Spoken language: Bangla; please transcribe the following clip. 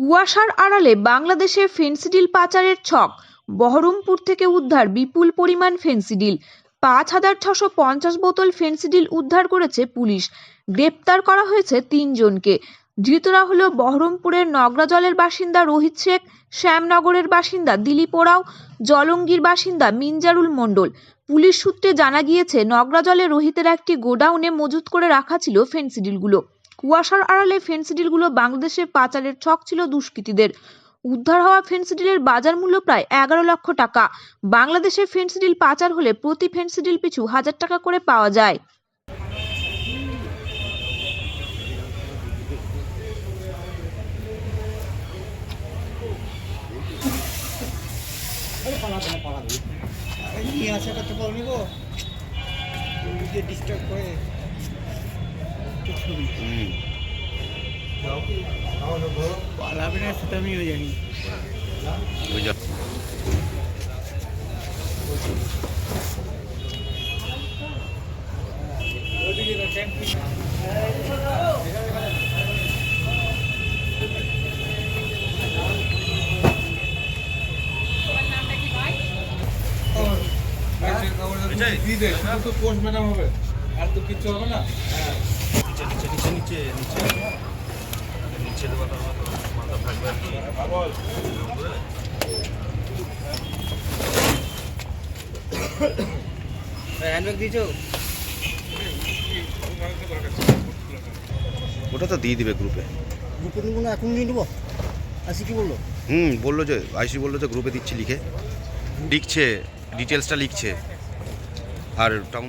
কুয়াশার আড়ালে বাংলাদেশে ফেন্সিডিল পাচারের ছক। বহরমপুর থেকে উদ্ধার বিপুল পরিমাণ ফেন্সিডিল। পাঁচ হাজার ছশো পঞ্চাশ বোতল ফেন্সিডিল উদ্ধার করেছে পুলিশ। গ্রেপ্তার করা হয়েছে তিনজনকে। ধৃতরা হল বহরমপুরের নগরাজলের বাসিন্দা রোহিত শেখ, শ্যামনগরের বাসিন্দা দিলীপ ওরাও, জলঙ্গির বাসিন্দা মিনজারুল মণ্ডল। পুলিশ সূত্রে জানা গিয়েছে, নগরাজলে রোহিতের একটি গোডাউনে মজুত করে রাখা ছিল ফেন্সিডিলগুলো। কুয়াশার আড়ালে ফেন্সিডিলগুলো বাংলাদেশে পাচারের ছক ছিল দুষ্কৃতীদের। উদ্ধার হওয়া ফেন্সিডিলের বাজার মূল্য প্রায় এগারো লক্ষ টাকা। বাংলাদেশে ফেন্সিডিল পাচার হলে প্রতি ফেন্সিডিল পিছু হাজার টাকা করে পাওয়া যায়। এই আশা করতে পারবি গো যে ডিস্টার্ব করে। পালাবে না সেটা আমিও জানি পোস্ট ম্যাডাম হবে। আর তো কিচ্ছু হবে না? নিচে নিচে নিচে নিচে নিচে। দেওয়া মাথা থাকবে আর কি। হ্যান্ডব্যাগ দিয়েছ? ওটা তো দিয়ে দিবে গ্রুপে গ্রুপে এখন দিয়ে নেব? আসি কি বলল? হুম বলল যে আইসি বলল যে গ্রুপে দিচ্ছি লিখে। লিখছে ডিটেলসটা লিখছে। আর টাউন